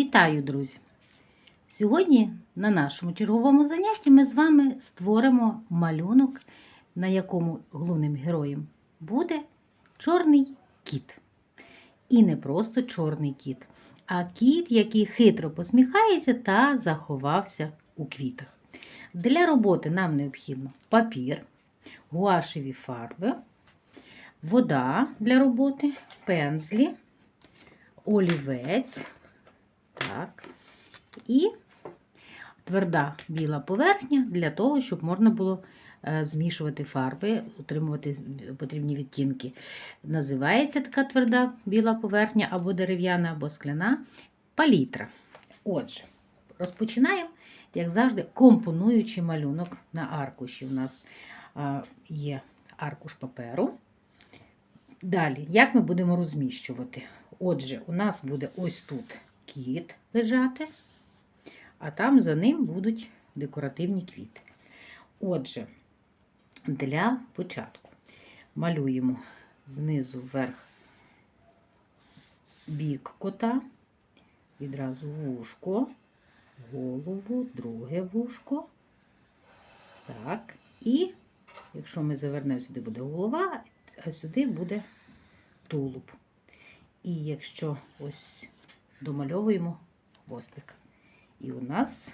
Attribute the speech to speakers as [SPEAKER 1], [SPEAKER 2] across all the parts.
[SPEAKER 1] Вітаю, друзі! Сьогодні на нашому черговому занятті ми з вами створимо малюнок, на якому головним героєм буде чорний кіт. І не просто чорний кіт, а кіт, який хитро посміхається та заховався у квітах. Для роботи нам необхідно папір, гуашеві фарби, вода для роботи, пензлі, олівець. Так. І тверда біла поверхня для того, щоб можна було е, змішувати фарби, отримувати потрібні відтінки. Називається така тверда біла поверхня або дерев'яна, або скляна палітра. Отже, розпочинаємо, як завжди, компонуючи малюнок на аркуші. У нас є аркуш паперу. Далі, як ми будемо розміщувати? Отже, у нас буде ось тут кіт лежати, а там за ним будуть декоративні квіти. Отже, для початку малюємо знизу вверх бік кота, відразу вушко, голову, друге вушко. Так, і якщо ми завернемо, сюди буде голова, а сюди буде тулуб. І якщо ось домальовуємо хвостик. І у нас,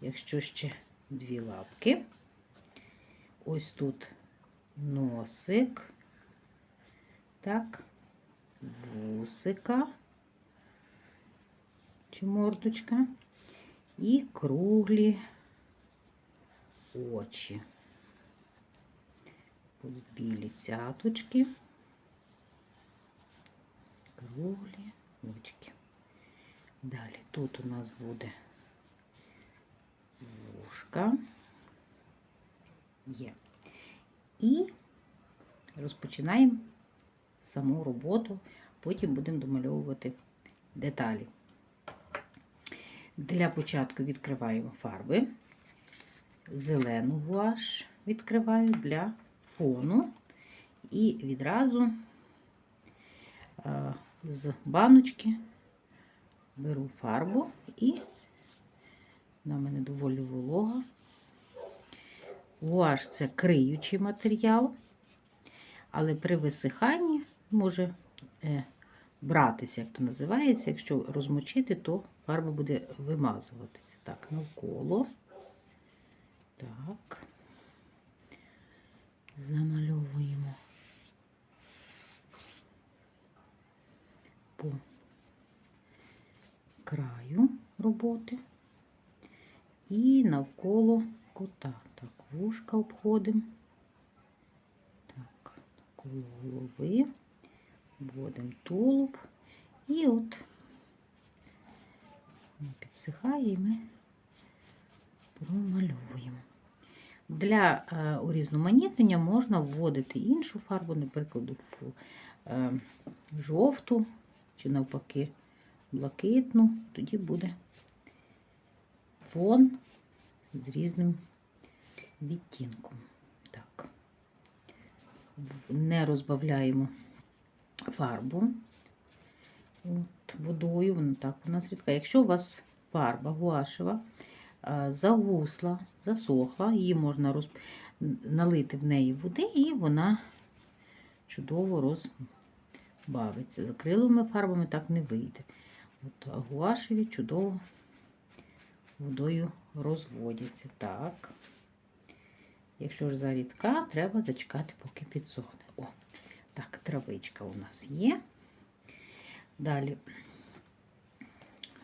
[SPEAKER 1] якщо ще дві лапки, ось тут носик, так, вусика чи мордочка, і круглі очі. Будуть білі цяточки круглі очки. Далі тут у нас буде вушка. Є. І розпочинаємо саму роботу, потім будемо домальовувати деталі. Для початку відкриваємо фарби. Зелену гуаш відкриваю для фону і відразу а, з баночки беру фарбу і на мене доволі волога. Гуаш це криючий матеріал, але при висиханні може е, братися, як то називається. Якщо розмочити, то фарба буде вимазуватися. Так, навколо. Так. Замальовуємо. По краю роботи і навколо кота. Так, вушка обходимо. Так, навколо голови, вводимо тулуб і от воно підсихає і ми промальовуємо. Для е, урізноманітнення можна вводити іншу фарбу, наприклад, фу- е, жовту чи навпаки блакитну, тоді буде фон з різним відтінком. Так. Не розбавляємо фарбу от, водою, вона так у нас рідка. Якщо у вас фарба гуашева загусла, засохла, її можна роз... налити в неї води, і вона чудово розбавиться. З акриловими фарбами так не вийде. От, гуашеві чудово водою розводяться. Так. Якщо ж зарідка, треба зачекати, поки підсохне. О, так, травичка у нас є. Далі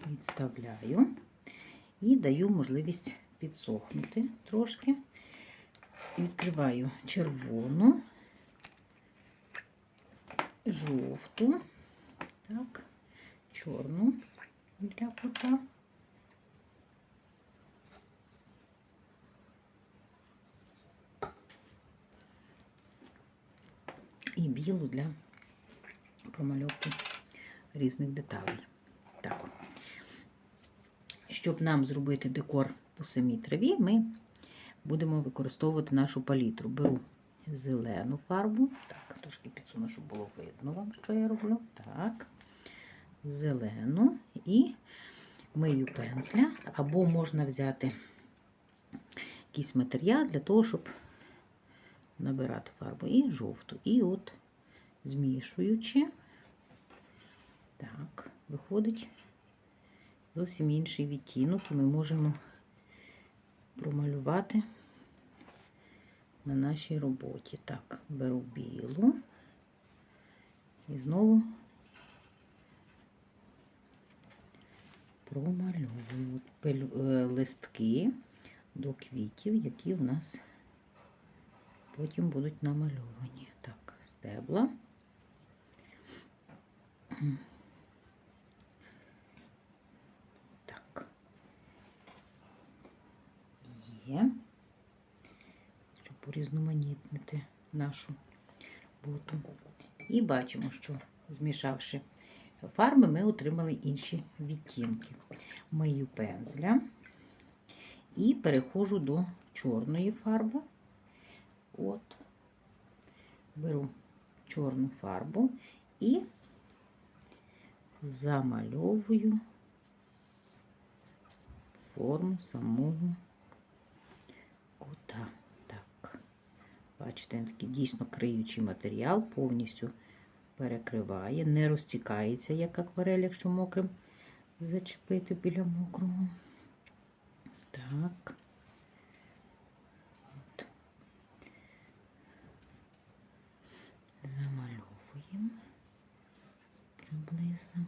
[SPEAKER 1] відставляю і даю можливість підсохнути трошки. Відкриваю червону, жовту, так, чорну для кота. І білу для промальовки різних деталей. Так. Щоб нам зробити декор по самій траві, ми будемо використовувати нашу палітру. Беру зелену фарбу. Так, трошки підсуну, щоб було видно вам, що я роблю. Так, зелену І мию пензля, або можна взяти якийсь матеріал для того, щоб набирати фарбу. І жовту. І от змішуючи, так, виходить зовсім інший відтінок, і ми можемо промалювати на нашій роботі. Так, беру білу і знову промальовую е, листки до квітів, які в нас потім будуть намальовані. Так, стебла. Так. Є. Урізноманітнити нашу буту. І бачимо, що змішавши фарби, ми отримали інші відтінки. Мию пензля і переходжу до чорної фарби. От, беру чорну фарбу і замальовую форму самого кута. Бачите, такий дійсно криючий матеріал, повністю перекриває, не розтікається, як акварель, якщо мокрим зачепити біля мокрого. Так. От. Замальовуємо приблизно.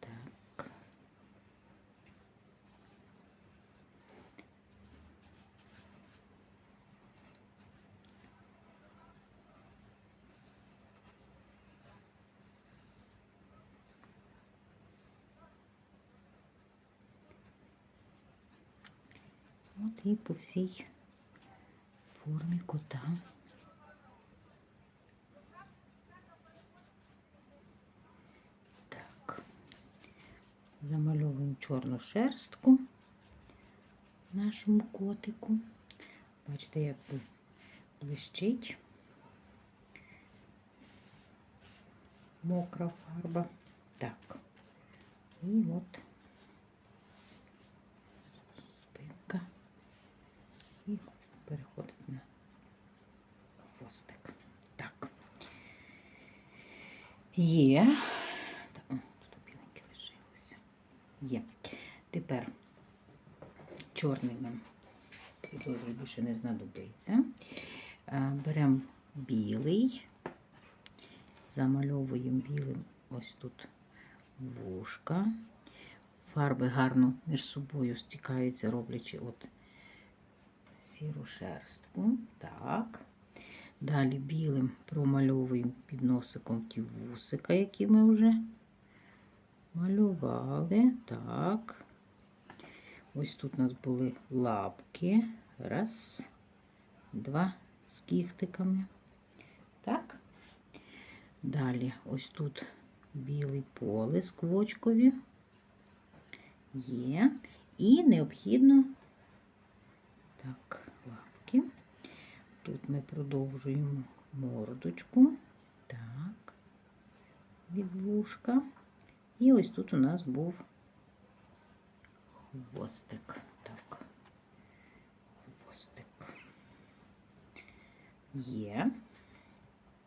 [SPEAKER 1] Так. От і по всій формі кота. Так. Замальовуємо чорну шерстку нашому котику. Бачите, як бли- блищить мокра фарба. Так. І от спинка. І переходить на хвостик. Так. Є. Тут біленьке лишилося. Є. Тепер чорний нам підозрюю, більше не знадобиться. Е, Беремо білий, замальовуємо білим ось тут вушка. Фарби гарно між собою стікаються, роблячи от сіру шерстку. Так. Далі білим промальовуємо під носиком ті вусика, які ми вже малювали. Так. Ось тут у нас були лапки. Раз, два з кіхтиками. Так. Далі ось тут білий поле сквочкові. Є. І необхідно так. Тут ми продовжуємо мордочку. Так, від вушка. І ось тут у нас був хвостик. Так, хвостик. Є.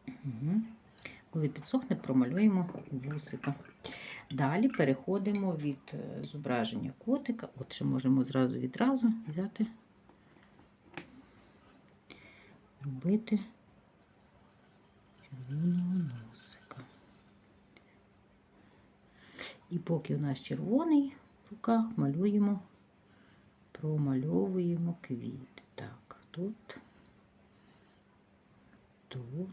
[SPEAKER 1] Угу. Коли підсохне, промалюємо вусика. Далі переходимо від е, зображення котика. От ще можемо зразу відразу взяти, робити червоного носика. І поки у нас червоний в руках, малюємо, промальовуємо квіти. Так, тут, тут.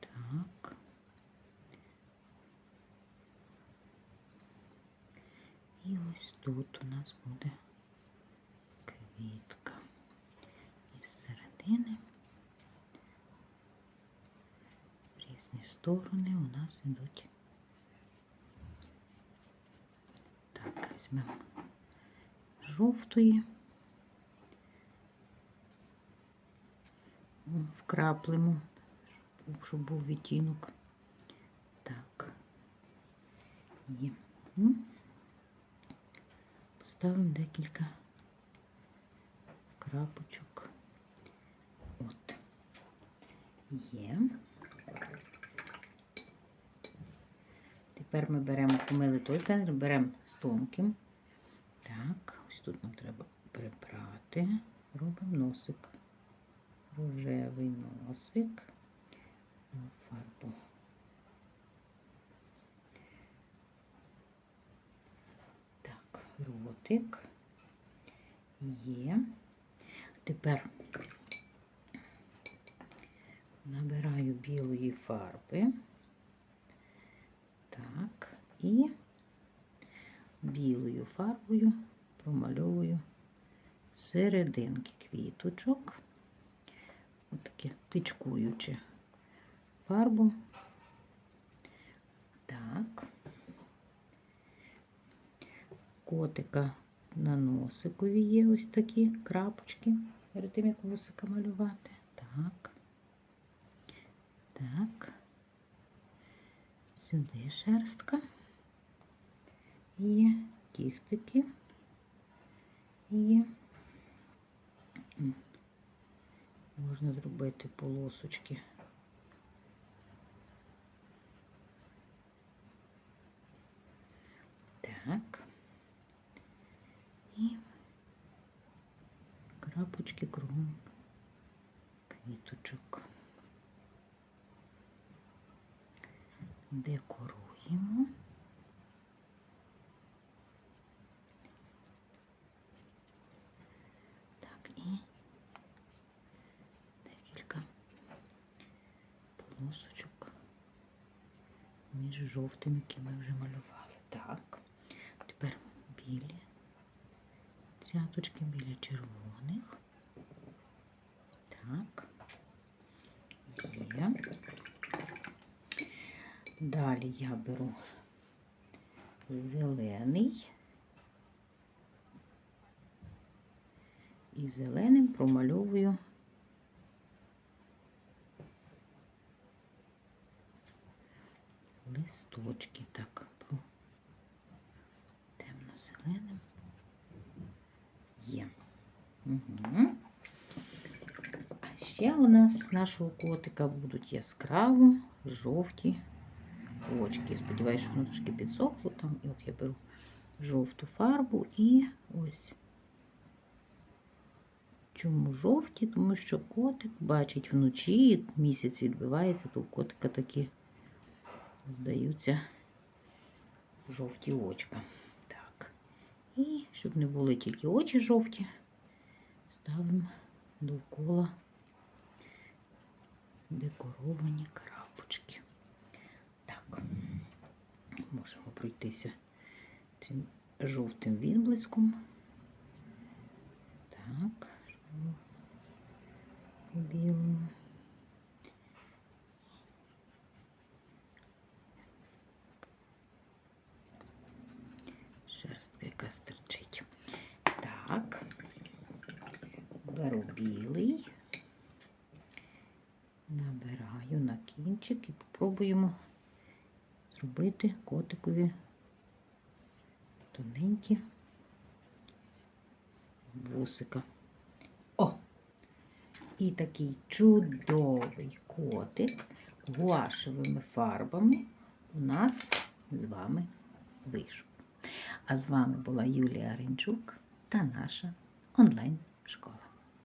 [SPEAKER 1] Так. І ось тут у нас буде середини в різні сторони у нас ідуть. Так, візьмемо жовтої. Вкраплимо щоб був відтінок. Так. Є. Поставимо декілька крапочок. От. Є. Тепер ми беремо, помили той пензель, беремо з тонким. Так, ось тут нам треба прибрати. Робимо носик. Рожевий носик. Фарбу. Так, ротик. Є. Тепер набираю білої фарби. Так, і білою фарбою промальовую серединки квіточок. Отаке тичкуючи фарбу. Так. Котика на носикові є ось такі крапочки перед тим, як вусика малювати. Так. Так. Сюди шерстка. І кіхтики. І м, можна зробити полосочки. Так. І крапочки кругом Декоруємо. Так, і декілька полосочок між жовтими, які ми вже малювали. Так, тепер білі цяточки біля червоних. Так. Є. Далі я беру зелений і зеленим промальовую листочки так темно-зеленим є. Угу. А ще у нас з нашого котика будуть яскраво жовті очки. Сподіваюся, що воно трошки підсохло там. І от я беру жовту фарбу і ось. Чому жовті? Тому що котик бачить вночі, місяць відбивається, то у котика такі здаються жовті очка. Так. І щоб не були тільки очі жовті, ставимо довкола декоровані крапочки. Так, можемо пройтися цим жовтим відблиском. Так, білому. Шерстка яка стерчить. Так, беру білий, набираю на кінчик і попробуємо зробити котикові тоненькі вусика. О! І такий чудовий котик гуашевими фарбами у нас з вами вийшов. А з вами була Юлія Ринчук та наша онлайн-школа.